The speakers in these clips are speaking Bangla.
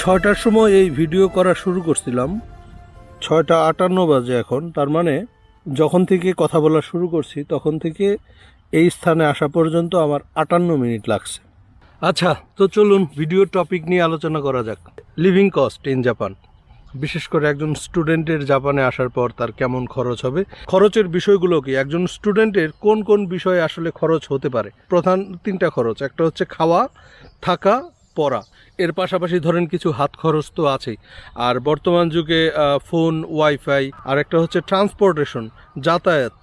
ছয়টার সময় এই ভিডিও করা শুরু করছিলাম। ছয়টা আটান্ন বাজে এখন। তার মানে যখন থেকে কথা বলা শুরু করছি, তখন থেকে এই স্থানে আসা পর্যন্ত আমার আটান্ন মিনিট লাগছে। আচ্ছা তো চলুন ভিডিও টপিক নিয়ে আলোচনা করা যাক। লিভিং কস্ট ইন জাপান বিশেষ করে একজন স্টুডেন্টের জাপানে আসার পর তার কেমন খরচ হবে, খরচের বিষয়গুলো কি, একজন স্টুডেন্টের কোন কোন বিষয়ে আসলে খরচ হতে পারে। প্রধান তিনটা খরচ, একটা হচ্ছে খাওয়া, থাকা পড়া। এর পাশাপাশি ধরেন কিছু হাত খরচ তো আছেই। আর বর্তমান যুগে ফোন, ওয়াইফাই, আর একটা হচ্ছে ট্রান্সপোর্টেশন, যাতায়াত।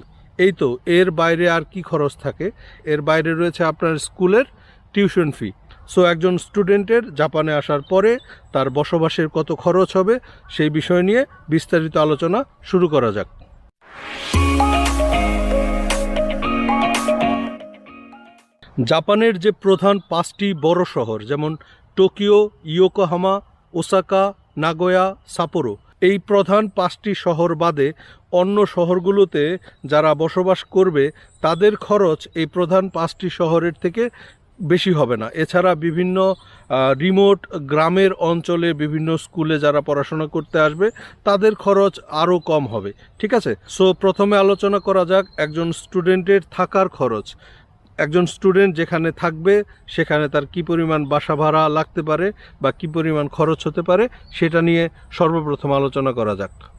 এই তো, এর বাইরে আর কি খরচ থাকে? এর বাইরে রয়েছে আপনার স্কুলের টিউশন ফি। সো, একজন স্টুডেন্টের জাপানে আসার পরে তার বসবাসের কত খরচ হবে, সেই বিষয় নিয়ে বিস্তারিত আলোচনা শুরু করা যাক। জাপানের যে প্রধান পাঁচটি বড় শহর, যেমন Tokyo, Yokohama, Osaka, Nagoya, Sapporo, এই প্রধান পাঁচটি শহর বাদে অন্য শহরগুলোতে যারা বসবাস করবে, তাদের খরচ এই প্রধান পাঁচটি শহরের থেকে বেশি হবে না। এছাড়া বিভিন্ন রিমোট গ্রামের অঞ্চলে বিভিন্ন স্কুলে যারা পড়াশোনা করতে আসবে, তাদের খরচ আরও কম হবে। ঠিক আছে? সো, প্রথমে আলোচনা করা যাক একজন স্টুডেন্টের থাকার খরচ। একজন স্টুডেন্ট যেখানে থাকবে, সেখানে তার কি পরিমাণ বাসা ভাড়া লাগতে পারে বা কি পরিমাণ খরচ হতে পারে, সেটা নিয়ে সর্বপ্রথম আলোচনা করা যাক।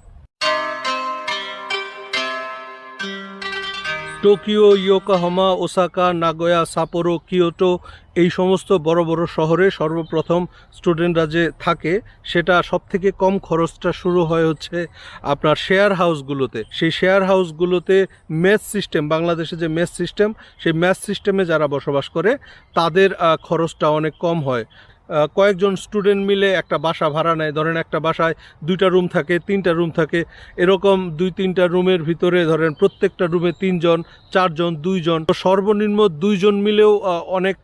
Tokyo, Yokohama, Osaka, Nagoya, Sapporo, Kyoto এই সমস্ত বড় বড় শহরে সর্বপ্রথম স্টুডেন্টরা যে থাকে, সেটা সব থেকে কম খরচটা শুরু হয় হচ্ছে আপনার শেয়ার হাউসগুলোতে। সেই শেয়ার হাউসগুলোতে মেস সিস্টেম, বাংলাদেশে যে মেস সিস্টেম, সেই মেস সিস্টেমে যারা বসবাস করে, তাদের খরচটা অনেক কম হয়। কয়েকজন স্টুডেন্ট মিলে একটা বাসা ভাড়া নেয়। ধরেন একটা বাসায় দুইটা রুম থাকে, তিনটা রুম থাকে। এরকম দুই তিনটা রুমের ভিতরে ধরেন প্রত্যেকটা রুমে তিনজন, চারজন, দুইজন। সর্বনিম্ন দুইজন মিলেও অনেক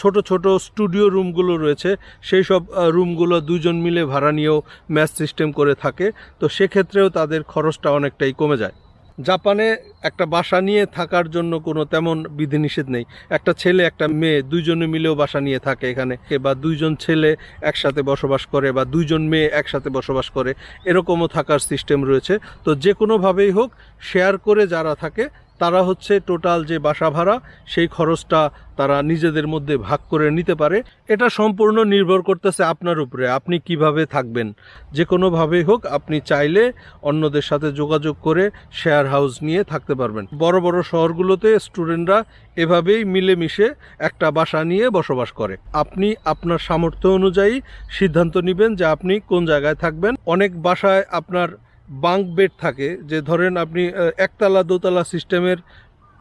ছোট ছোট স্টুডিও রুমগুলো রয়েছে। সেই সব রুমগুলো দুজন মিলে ভাড়া নিয়েও ম্যাচ সিস্টেম করে থাকে। তো সেক্ষেত্রেও তাদের খরচটা অনেকটাই কমে যায়। জাপানে একটা বাসা নিয়ে থাকার জন্য কোনো তেমন বিধিনিষেধ নেই। একটা ছেলে, একটা মেয়ে, দুইজনে মিলেও বাসা নিয়ে থাকে এখানে। বা দুইজন ছেলে একসাথে বসবাস করে বা দুইজন মেয়ে একসাথে বসবাস করে, এরকমও থাকার সিস্টেম রয়েছে। তো যে কোনোভাবেই হোক শেয়ার করে যারা থাকে তারা হচ্ছে টোটাল যে বাসা ভাড়া, সেই খরচটা তারা নিজেদের মধ্যে ভাগ করে নিতে পারে। এটা সম্পূর্ণ নির্ভর করতেছে আপনার উপরে, আপনি কীভাবে থাকবেন। যে কোনোভাবেই হোক, আপনি চাইলে অন্যদের সাথে যোগাযোগ করে শেয়ার হাউস নিয়ে থাকতে পারবেন। বড় বড় শহরগুলোতে স্টুডেন্টরা এভাবেই মিলেমিশে একটা বাসা নিয়ে বসবাস করে। আপনি আপনার সামর্থ্য অনুযায়ী সিদ্ধান্ত নেবেন যে আপনি কোন জায়গায় থাকবেন। অনেক বাসায় আপনার বাঙ্ক বেড থাকে, যে ধরেন আপনি একতলা, দোতলা সিস্টেমের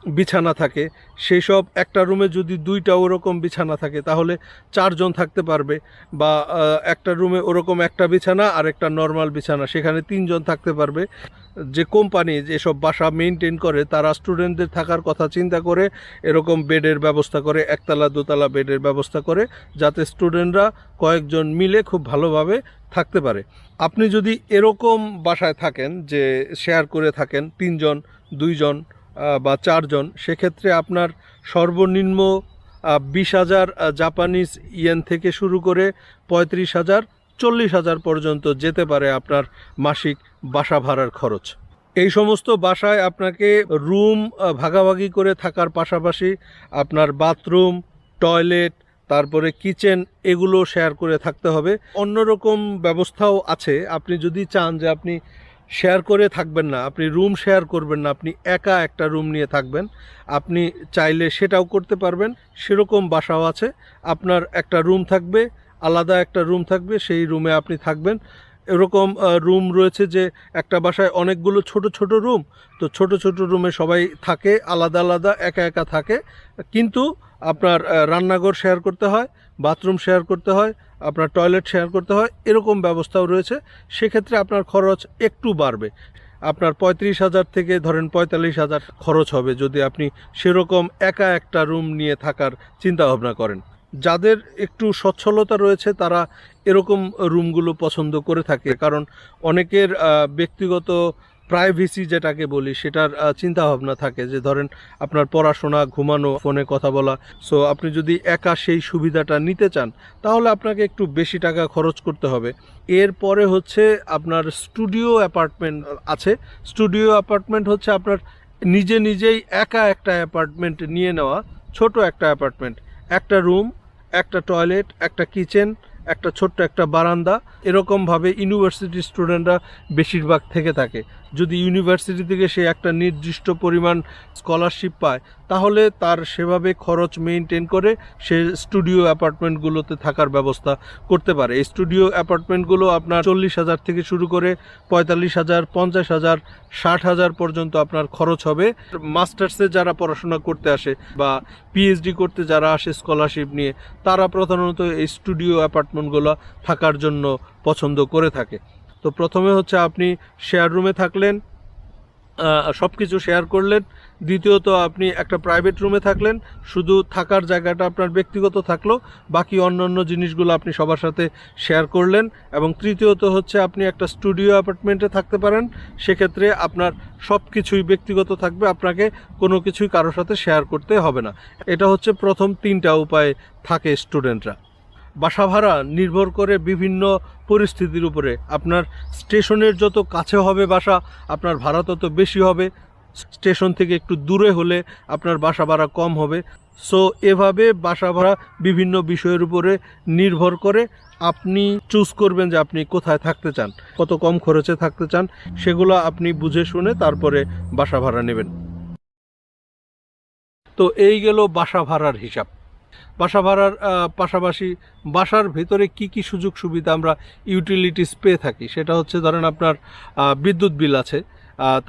বিছানা থাকে, সেই সব একটা রুমে যদি দুইটা ওরকম বিছানা থাকে, তাহলে চারজন থাকতে পারবে। বা একটা রুমে ওরকম একটা বিছানা আর একটা নর্মাল বিছানা, সেখানে তিনজন থাকতে পারবে। যে কোম্পানি যেসব বাসা মেনটেন করে, তারা স্টুডেন্টদের থাকার কথা চিন্তা করে, এরকম বেডের ব্যবস্থা করে, একতলা, দোতলা বেডের ব্যবস্থা করে, যাতে স্টুডেন্টরা কয়েকজন মিলে খুব ভালোভাবে থাকতে পারে। আপনি যদি এরকম বাসায় থাকেন যে শেয়ার করে থাকেন তিনজন, দুইজন বা চারজন, সেক্ষেত্রে আপনার সর্বনিম্ন বিশ হাজার জাপানিজ ইয়েন থেকে শুরু করে পঁয়ত্রিশ হাজার চল্লিশ হাজার পর্যন্ত যেতে পারে আপনার মাসিক বাসা ভাড়ার খরচ। এই সমস্ত বাসায় আপনাকে রুম ভাগাভাগি করে থাকার পাশাপাশি আপনার বাথরুম, টয়লেট, তারপরে কিচেন এগুলো শেয়ার করে থাকতে হবে। অন্যরকম ব্যবস্থাও আছে। আপনি যদি চান যে আপনি শেয়ার করে থাকবেন না, আপনি রুম শেয়ার করবেন না, আপনি একা একটা রুম নিয়ে থাকবেন, আপনি চাইলে সেটাও করতে পারবেন। সেরকম বাসাও আছে। আপনার একটা রুম থাকবে আলাদা একটা রুম থাকবে, সেই রুমে আপনি থাকবেন। এরকম রুম রয়েছে যে একটা বাসায় অনেকগুলো ছোট ছোট রুম তো ছোট ছোট রুমে সবাই থাকে, আলাদা আলাদা, একা একা থাকে। কিন্তু আপনার রান্নাঘর শেয়ার করতে হয় বাথরুম শেয়ার করতে হয়, আপনার টয়লেট শেয়ার করতে হয়, এরকম ব্যবস্থাও রয়েছে। সেক্ষেত্রে আপনার খরচ একটু বাড়বে। আপনার পঁয়ত্রিশ হাজার থেকে ধরেন পঁয়তাল্লিশ হাজার খরচ হবে যদি আপনি সেরকম একা একটা রুম নিয়ে থাকার চিন্তা ভাবনা করেন। যাদের একটু সচ্ছলতা রয়েছে, তারা এরকম রুমগুলো পছন্দ করে থাকে। কারণ অনেকের ব্যক্তিগত প্রাইভেসি যেটাকে বলি, সেটার চিন্তা ভাবনা থাকে যে, ধরেন আপনার পড়াশোনা, ঘুমানো, ফোনে কথা বলা। সো আপনি যদি একা সেই সুবিধাটা নিতে চান, তাহলে আপনাকে একটু বেশি টাকা খরচ করতে হবে। এরপরে হচ্ছে আপনার স্টুডিও অ্যাপার্টমেন্ট আছে। স্টুডিও অ্যাপার্টমেন্ট হচ্ছে আপনার নিজে নিজেই একা একটা অ্যাপার্টমেন্ট নিয়ে নেওয়া, ছোট একটা অ্যাপার্টমেন্ট একটা রুম একটা টয়লেট একটা কিচেন একটা ছোট্ট একটা বারান্দা এরকমভাবে ইউনিভার্সিটি স্টুডেন্টরা বেশিরভাগ থেকে থাকে। যদি ইউনিভার্সিটি থেকে সে একটা নির্দিষ্ট পরিমাণ স্কলারশিপ পায়, তাহলে তার সেভাবে খরচ মেনটেন করে সে স্টুডিও অ্যাপার্টমেন্টগুলোতে থাকার ব্যবস্থা করতে পারে। স্টুডিও অ্যাপার্টমেন্টগুলো আপনার চল্লিশ হাজার থেকে শুরু করে পঁয়তাল্লিশ হাজার, পঞ্চাশ হাজার, ষাট হাজার পর্যন্ত আপনার খরচ হবে। মাস্টার্সে যারা পড়াশোনা করতে আসে বা পিএইচডি করতে যারা আসে স্কলারশিপ নিয়ে, তারা প্রধানত এই স্টুডিও অ্যাপার্টমেন্টগুলো থাকার জন্য পছন্দ করে থাকে। তো প্রথমে হচ্ছে আপনি শেয়ার রুমে থাকলেন সব কিছু শেয়ার করলেন। দ্বিতীয়ত আপনি একটা প্রাইভেট রুমে থাকলেন, শুধু থাকার জায়গাটা আপনার ব্যক্তিগত থাকল, বাকি অন্যান্য জিনিসগুলো আপনি সবার সাথে শেয়ার করলেন এবং তৃতীয়ত হচ্ছে আপনি একটা স্টুডিও অ্যাপার্টমেন্টে থাকতে পারেন, সেক্ষেত্রে আপনার সব কিছুই ব্যক্তিগত থাকবে, আপনাকে কোনো কিছুই কারোর সাথে শেয়ার করতে হবে না। এটা হচ্ছে প্রথম তিনটা উপায় থাকে স্টুডেন্টরা বাসা ভাড়া নির্ভর করে বিভিন্ন পরিস্থিতির উপরে। আপনার স্টেশনের যত কাছে হবে বাসা, আপনার ভাড়া তত বেশি হবে। স্টেশন থেকে একটু দূরে হলে আপনার বাসা ভাড়া কম হবে। সো এভাবে বাসা ভাড়া বিভিন্ন বিষয়ের উপরে নির্ভর করে আপনি চুজ করবেন যে আপনি কোথায় থাকতে চান, কত কম খরচে থাকতে চান, সেগুলো আপনি বুঝে শুনে তারপরে বাসা ভাড়া নেবেন। তো এই গেল বাসা ভাড়ার হিসাব। বাসা ভাড়ার পাশাপাশি বাসার ভিতরে কি কি সুযোগ সুবিধা আমরা ইউটিলিটিস পেয়ে থাকি? সেটা হচ্ছে ধরেন আপনার বিদ্যুৎ বিল আছে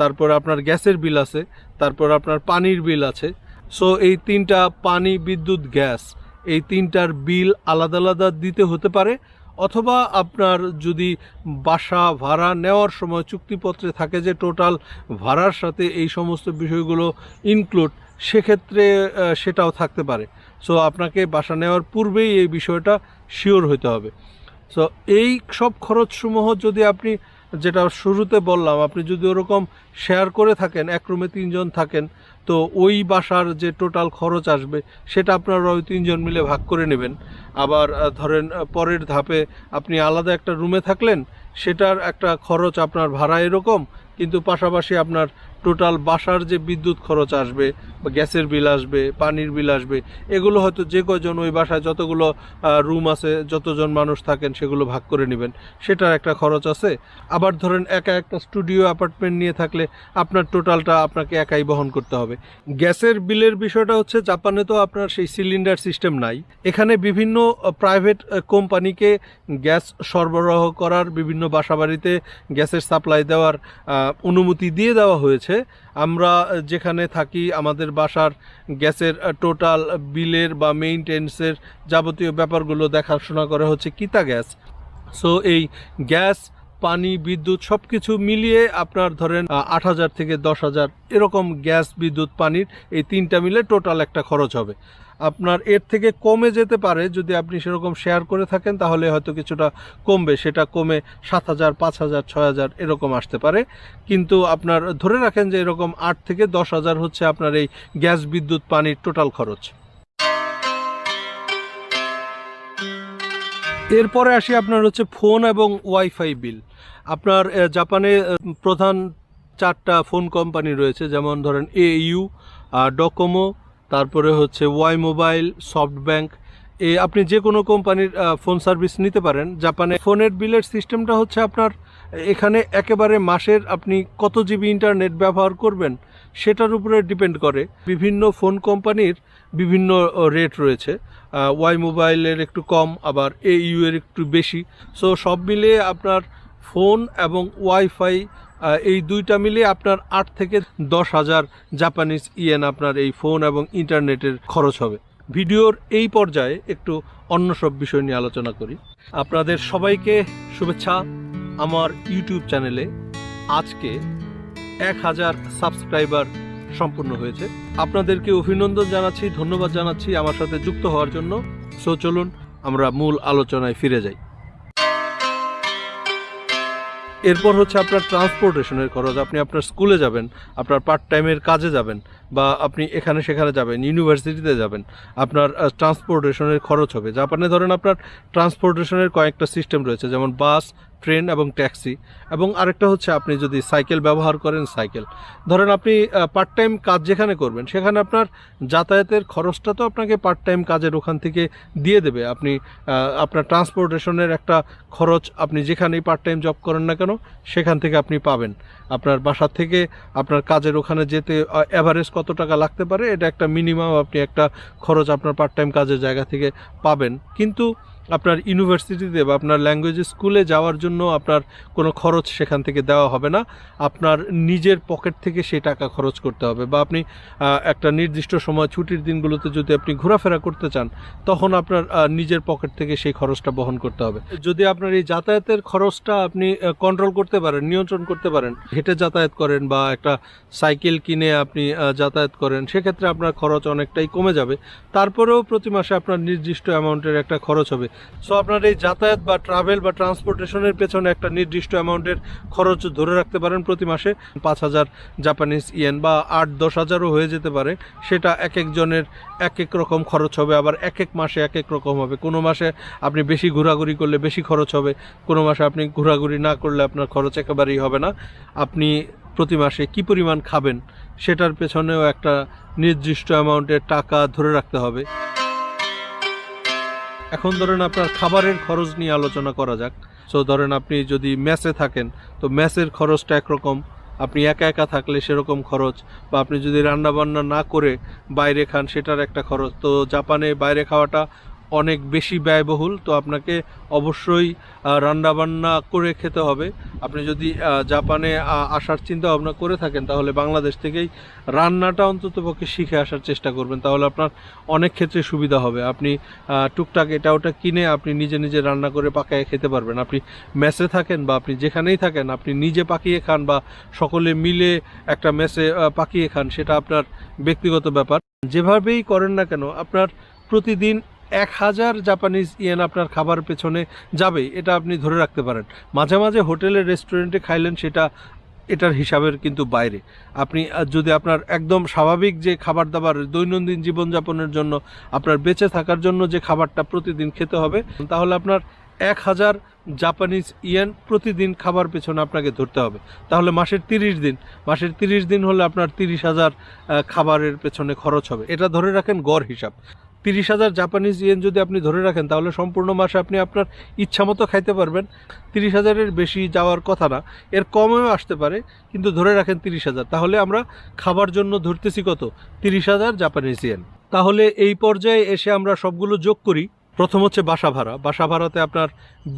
তারপর আপনার গ্যাসের বিল আছে, তারপর আপনার পানির বিল আছে। সো এই তিনটা পানি, বিদ্যুৎ, গ্যাস, এই তিনটার বিল আলাদা আলাদা দিতে হতে পারে, অথবা আপনার যদি বাসা ভাড়া নেওয়ার সময় চুক্তিপত্রে থাকে যে টোটাল ভাড়ার সাথে এই সমস্ত বিষয়গুলো ইনক্লুড সেক্ষেত্রে সেটাও থাকতে পারে। সো আপনাকে বাসা নেওয়ার পূর্বেই এই বিষয়টা শিওর হইতে হবে। সো এই সব খরচসমূহ যদি আপনি, যেটা শুরুতে বললাম, আপনি যদি ওরকম শেয়ার করে থাকেন, এক রুমে তিনজন থাকেন তো ওই বাসার যে টোটাল খরচ আসবে, সেটা আপনারা ওই তিনজন মিলে ভাগ করে নেবেন। আবার ধরেন পরের ধাপে আপনি আলাদা একটা রুমে থাকলেন, সেটার একটা খরচ আপনার ভাড়া এরকম, কিন্তু পাশাপাশি আপনার টোটাল বাসার যে বিদ্যুৎ খরচ আসবে, বা গ্যাসের বিল আসবে, পানির বিল আসবে, এগুলো হয়তো যে কয়জন ওই বাসায় যতগুলো রুম আছে, যতজন মানুষ থাকেন, সেগুলো ভাগ করে নেবেন। সেটার একটা খরচ আছে। আবার ধরেন, একা একটা স্টুডিও, অ্যাপার্টমেন্ট নিয়ে থাকলে আপনার টোটালটা আপনাকে একাই বহন করতে হবে। গ্যাসের বিলের বিষয়টা হচ্ছে, জাপানে তো আপনার সেই সিলিন্ডার সিস্টেম নাই। এখানে বিভিন্ন প্রাইভেট কোম্পানিকে গ্যাস সরবরাহ করার বিভিন্ন বাসাবাড়িতে গ্যাসের সাপ্লাই দেওয়ার অনুমতি দিয়ে দেওয়া হয়েছে। আমরা যেখানে থাকি, আমাদের বাসার গ্যাসের টোটাল বিলের বা মেইনটেন্সের যাবতীয় ব্যাপারগুলো দেখাশোনা করা হচ্ছে কিতা গ্যাস। সো এই গ্যাস পানি, বিদ্যুৎ সব কিছু মিলিয়ে আপনার ধরেন আট হাজার থেকে দশ হাজার এরকম গ্যাস, বিদ্যুৎ, পানির এই তিনটা মিলে টোটাল একটা খরচ হবে। আপনার এর থেকে কমে যেতে পারে যদি আপনি সেরকম শেয়ার করে থাকেন, তাহলে হয়তো কিছুটা কমবে। সেটা কমে সাত হাজার, পাঁচ হাজার, ছয় হাজার এরকম আসতে পারে। কিন্তু আপনার ধরে রাখেন যে এরকম আট থেকে দশ হাজার হচ্ছে আপনার এই গ্যাস, বিদ্যুৎ, পানির টোটাল খরচ। এরপরে আসি আপনার হচ্ছে ফোন এবং ওয়াইফাই বিল। আপনার জাপানে প্রধান চারটা ফোন কোম্পানি রয়েছে, যেমন ধরেন এ ইউ ডকোমো, তারপরে হচ্ছে ওয়াই মোবাইল, সফট ব্যাংক। এ, আপনি যে কোনো কোম্পানির ফোন সার্ভিস নিতে পারেন। জাপানে ফোনের বিলের সিস্টেমটা হচ্ছে আপনার, এখানে একেবারে মাসের আপনি কত জিবি ইন্টারনেট ব্যবহার করবেন সেটার উপরে ডিপেন্ড করে। বিভিন্ন ফোন কোম্পানির বিভিন্ন রেট রয়েছে। ওয়াই মোবাইলের একটু কম, আবার এ ইউ এর একটু বেশি। সো সব মিলিয়ে আপনার ফোন এবং ওয়াইফাই এই দুইটা মিলিয়ে আপনার আট থেকে দশ হাজার জাপানিজ ইয়েন আপনার এই ফোন এবং ইন্টারনেটের খরচ হবে। ভিডিওর এই পর্যায়ে একটু অন্য সব বিষয় নিয়ে আলোচনা করি। আপনাদের সবাইকে শুভেচ্ছা। আমার ইউটিউব চ্যানেলে আজকে এক হাজার সাবস্ক্রাইবার সম্পূর্ণ হয়েছে। আপনাদেরকে অভিনন্দন জানাচ্ছি, ধন্যবাদ জানাচ্ছি আমার সাথে যুক্ত হওয়ার জন্য। সো চলুন আমরা মূল আলোচনায় ফিরে যাই। এরপর হচ্ছে আপনার ট্রান্সপোর্টেশনের খরচ। আপনি আপনার স্কুলে যাবেন, আপনার পার্ট টাইমের কাজে যাবেন, বা আপনি এখানে সেখানে যাবেন ইউনিভার্সিটিতে যাবেন, আপনার ট্রান্সপোর্টেশনের খরচ হবে। জাপানে ধরেন আপনার ট্রান্সপোর্টেশনের কয়েকটা সিস্টেম রয়েছে, যেমন বাস ট্রেন এবং ট্যাক্সি এবং আরেকটা হচ্ছে আপনি যদি সাইকেল ব্যবহার করেন, সাইকেল। ধরেন আপনি পার্ট টাইম কাজ যেখানে করবেন, সেখানে আপনার যাতায়াতের খরচটা তো আপনাকে পার্ট টাইম কাজের ওখান থেকে দিয়ে দেবে। আপনি আপনার ট্রান্সপোর্টেশনের একটা খরচ আপনি যেখানেই পার্ট টাইম জব করেন না কেন, সেখান থেকে আপনি পাবেন। আপনার বাসা থেকে আপনার কাজের ওখানে যেতে অ্যাভারেজ কত টাকা লাগতে পারে, এটা একটা মিনিমাম আপনি একটা খরচ আপনার পার্ট টাইম কাজের জায়গা থেকে পাবেন। কিন্তু আপনার ইউনিভার্সিটিতে বা আপনার ল্যাঙ্গুয়েজ স্কুলে যাওয়ার জন্য আপনার কোনো খরচ সেখান থেকে দেওয়া হবে না। আপনার নিজের পকেট থেকে সেই টাকা খরচ করতে হবে বা আপনি একটা নির্দিষ্ট সময় ছুটির দিনগুলোতে যদি আপনি ঘোরাফেরা করতে চান, তখন আপনার নিজের পকেট থেকে সেই খরচটা বহন করতে হবে। যদি আপনার এই যাতায়াতের খরচটা আপনি কন্ট্রোল করতে পারেন, নিয়ন্ত্রণ করতে পারেন, হেঁটে যাতায়াত করেন বা একটা সাইকেল কিনে আপনি যাতায়াত করেন, সেক্ষেত্রে আপনার খরচ অনেকটাই কমে যাবে। তারপরেও প্রতি মাসে আপনার নির্দিষ্ট অ্যামাউন্টের একটা খরচ হবে। সো আপনার এই যাতায়াত বা ট্রাভেল বা ট্রান্সপোর্টেশনের পেছনে একটা নির্দিষ্ট অ্যামাউন্টের খরচ ধরে রাখতে পারেন প্রতি মাসে। পাঁচ হাজার জাপানিজ ইয়েন বা আট, দশ হাজারও হয়ে যেতে পারে। সেটা এক একজনের এক এক রকম খরচ হবে, আবার এক এক মাসে এক এক রকম হবে। কোনো মাসে আপনি বেশি ঘোরাঘুরি করলে বেশি খরচ হবে, কোনো মাসে আপনি ঘোরাঘুরি না করলে আপনার খরচ একেবারেই হবে না। আপনি প্রতি মাসে কী পরিমাণ খাবেন, সেটার পেছনেও একটা নির্দিষ্ট অ্যামাউন্টের টাকা ধরে রাখতে হবে। এখন ধরেন আপনার খাবারের খরচ নিয়ে আলোচনা করা যাক। সো ধরেন আপনি যদি ম্যাসে থাকেন, তো ম্যাসের খরচটা একরকম। আপনি একা একা থাকলে সেরকম খরচ বা আপনি যদি রান্নাবান্না না করে বাইরে খান, সেটার একটা খরচ। তো জাপানে বাইরে খাওয়াটা অনেক বেশি ব্যয়বহুল, তো আপনাকে অবশ্যই রান্নাবান্না করে খেতে হবে। আপনি যদি জাপানে আসার চিন্তা ভাবনা করে থাকেন, তাহলে বাংলাদেশ থেকেই রান্নাটা অন্তত পক্ষে শিখে আসার চেষ্টা করবেন। তাহলে আপনার অনেক ক্ষেত্রে সুবিধা হবে। আপনি টুকটাক এটা ওটা কিনে আপনি নিজে নিজে রান্না করে পাকায় খেতে পারবেন। আপনি মেসে থাকেন বা আপনি যেখানেই থাকেন, আপনি নিজে পাকিয়ে খান বা সকলে মিলে একটা মেসে পাকিয়ে খান, সেটা আপনার ব্যক্তিগত ব্যাপার। যেভাবেই করেন না কেন, আপনার প্রতিদিন এক হাজার জাপানিজ ইয়েন আপনার খাবার পেছনে যাবে, এটা আপনি ধরে রাখতে পারেন। মাঝে মাঝে হোটেলে, রেস্টুরেন্টে খাইলেন, সেটা এটার হিসাবের কিন্তু বাইরে। আপনি যদি আপনার একদম স্বাভাবিক যে খাবার দাবার, দৈনন্দিন জীবনযাপনের জন্য, আপনার বেঁচে থাকার জন্য যে খাবারটা প্রতিদিন খেতে হবে, তাহলে আপনার এক হাজার জাপানিজ ইয়েন প্রতিদিন খাবার পেছনে আপনাকে ধরতে হবে। তাহলে মাসের তিরিশ দিন, মাসের তিরিশ দিন হলে আপনার তিরিশ হাজার খাবারের পেছনে খরচ হবে। এটা ধরে রাখেন গড় হিসাব। তিরিশ হাজার জাপানিজ ইয়েন যদি আপনি ধরে রাখেন, তাহলে সম্পূর্ণ মাসে আপনি আপনার ইচ্ছা মতো খাইতে পারবেন। তিরিশ হাজারের বেশি যাওয়ার কথা না, এর কমেও আসতে পারে, কিন্তু ধরে রাখেন তিরিশ হাজার। তাহলে আমরা খাবার জন্য ধরতেছি কত? তিরিশ হাজার জাপানিজ ইয়েন তাহলে এই পর্যায়ে এসে আমরা সবগুলো যোগ করি। প্রথম হচ্ছে বাসা ভাড়া। বাসা ভাড়াতে আপনার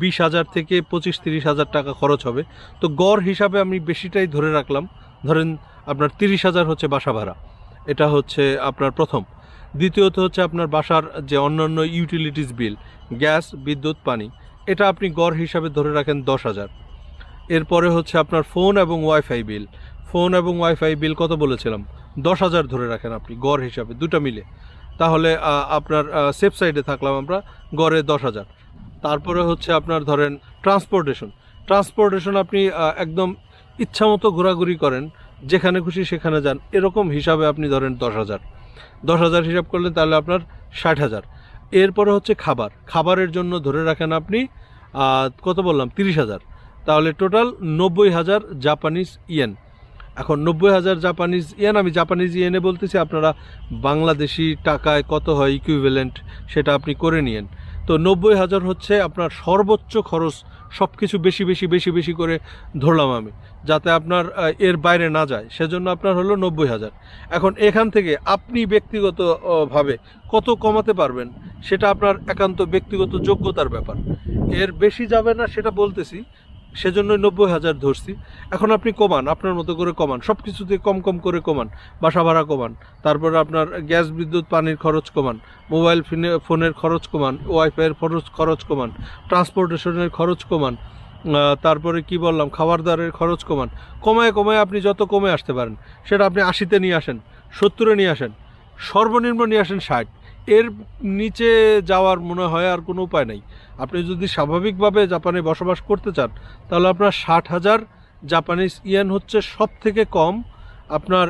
বিশ হাজার থেকে পঁচিশ তিরিশ হাজার টাকা খরচ হবে। তো গড় হিসাবে আমি বেশিটাই ধরে রাখলাম। ধরেন আপনার তিরিশ হাজার হচ্ছে বাসা ভাড়া। এটা হচ্ছে আপনার প্রথম। দ্বিতীয়ত হচ্ছে আপনার বাসার যে অন্যান্য ইউটিলিটিস বিল গ্যাস, বিদ্যুৎ, পানি, এটা আপনি গড় হিসাবে ধরে রাখেন দশ হাজার। এরপরে হচ্ছে আপনার ফোন এবং ওয়াইফাই বিল ফোন এবং ওয়াইফাই বিল কত বলেছিলাম? দশ হাজার ধরে রাখেন আপনি, গড় হিসাবে, দুটো মিলে। তাহলে আপনার সেফ সাইডে থাকলাম আমরা, গড়ে দশ হাজার। তারপরে হচ্ছে আপনার ধরেন ট্রান্সপোর্টেশন ট্রান্সপোর্টেশন আপনি একদম ইচ্ছামতো ঘোরাঘুরি করেন, যেখানে খুশি সেখানে যান, এরকম হিসাবে আপনি ধরেন দশ হাজার। দশ হাজার হিসাব করলেন তাহলে আপনার ষাট হাজার। এরপরে হচ্ছে খাবার। খাবারের জন্য ধরে রাখেন আপনি কত বললাম? তিরিশ হাজার। তাহলে টোটাল নব্বই হাজার জাপানিজ ইয়েন। এখন নব্বই হাজার জাপানিজ ইয়েন, আমি জাপানিজ ইয়েনে বলতেছি, আপনারা বাংলাদেশি টাকায় কত হয় ইকুইভ্যালেন্ট সেটা আপনি করে নিয়েন। তো নব্বই হাজার হচ্ছে আপনার সর্বোচ্চ খরচ সব কিছু বেশি বেশি বেশি বেশি করে ধরলাম আমি, যাতে আপনার এর বাইরে না যায়। সেজন্য আপনার হলো নব্বই হাজার। এখন এখান থেকে আপনি ব্যক্তিগতভাবে কত কমাতে পারবেন, সেটা আপনার একান্ত ব্যক্তিগত যোগ্যতার ব্যাপার। এর বেশি যাবে না, সেটা বলতেছি সেজন্য নব্বই হাজার ধরছি। এখন আপনি কমান, আপনার মতো করে কমান। সব কিছুতে কম কম করে কমান, বাসা ভাড়া কমান, তারপরে আপনার গ্যাস, বিদ্যুৎ, পানির খরচ কমান, মোবাইল ফোনে, ফোনের খরচ কমান, ওয়াইফাইয়ের খরচ খরচ কমান, ট্রান্সপোর্টেশনের খরচ কমান তারপরে কি বললাম, খাবার দাবারের খরচ কমান। কমায় কমায় আপনি যত কমে আসতে পারেন, সেটা আপনি আশিতে নিয়ে আসেন, সত্তরে নিয়ে আসেন, সর্বনিম্ন নিয়ে আসেন ষাট। এর নিচে যাওয়ার মনে হয় আর কোনো উপায় নেই। আপনি যদি স্বাভাবিকভাবে জাপানে বসবাস করতে চান, তাহলে আপনার ষাট হাজার জাপানিজ ইয়েন হচ্ছে সব থেকে কম। আপনার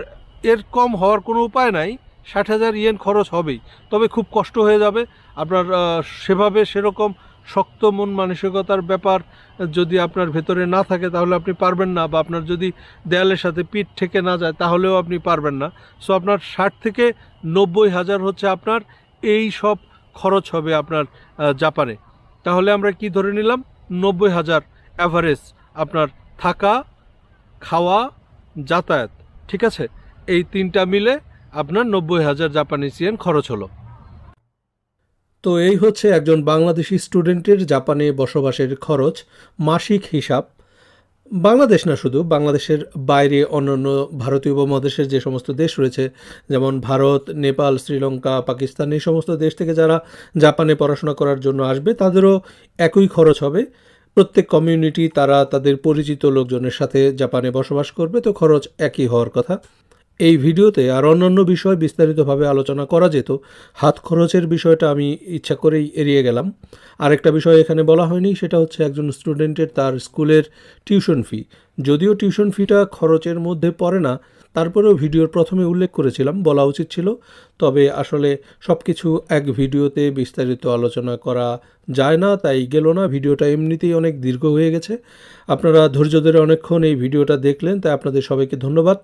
এর কম হওয়ার কোনো উপায় নাই, ষাট হাজার ইয়েন খরচ হবেই। তবে খুব কষ্ট হয়ে যাবে। আপনার সেভাবে সেরকম শক্ত মন মানসিকতার ব্যাপার যদি আপনার ভেতরে না থাকে, তাহলে আপনি পারবেন না। বা আপনার যদি দেয়ালের সাথে পিঠ ঠেকে না যায়, তাহলেও আপনি পারবেন না। সো আপনার ষাট থেকে নব্বই হাজার হচ্ছে আপনার এই সব খরচ হবে আপনার জাপানে। তাহলে আমরা কি ধরে নিলাম? নব্বই হাজার অ্যাভারেজ আপনার থাকা, খাওয়া, যাতায়াত, ঠিক আছে? এই তিনটা মিলে আপনার নব্বই হাজার জাপানিজ ইয়েন খরচ হলো। তো এই হচ্ছে একজন বাংলাদেশি স্টুডেন্টের জাপানে বসবাসের খরচ, মাসিক হিসাব। বাংলাদেশ না শুধু, বাংলাদেশের বাইরে অন্যান্য ভারতীয় উপমহাদেশের যে সমস্ত দেশ রয়েছে, যেমন ভারত, নেপাল, শ্রীলঙ্কা, পাকিস্তান, এই সমস্ত দেশ থেকে যারা জাপানে পড়াশোনা করার জন্য আসবে, তাদেরও একই খরচ হবে। প্রত্যেক কমিউনিটি তারা তাদের পরিচিত লোকজনের সাথে জাপানে বসবাস করবে, তো খরচ একই হওয়ার কথা। এই ভিডিওতে আর অন্যান্য বিষয় বিস্তারিতভাবে আলোচনা করা যেত, হাত খরচের বিষয়টা আমি ইচ্ছা করেই এড়িয়ে গেলাম। আরেকটা বিষয় এখানে বলা হয়নি, সেটা হচ্ছে একজন স্টুডেন্টের তার স্কুলের টিউশন ফি। যদিও টিউশন ফিটা খরচের মধ্যে পড়ে না, তারপরেও ভিডিওর প্রথমে উল্লেখ করেছিলাম, বলা উচিত ছিল। তবে আসলে সব কিছু এক ভিডিওতে বিস্তারিত আলোচনা করা যায় না, তাই গেল না, ভিডিওটা এমনিতেই অনেক দীর্ঘ হয়ে গেছে। আপনারা ধৈর্য ধরে অনেকক্ষণ এই ভিডিওটা দেখলেন, তাই আপনাদের সবাইকে ধন্যবাদ।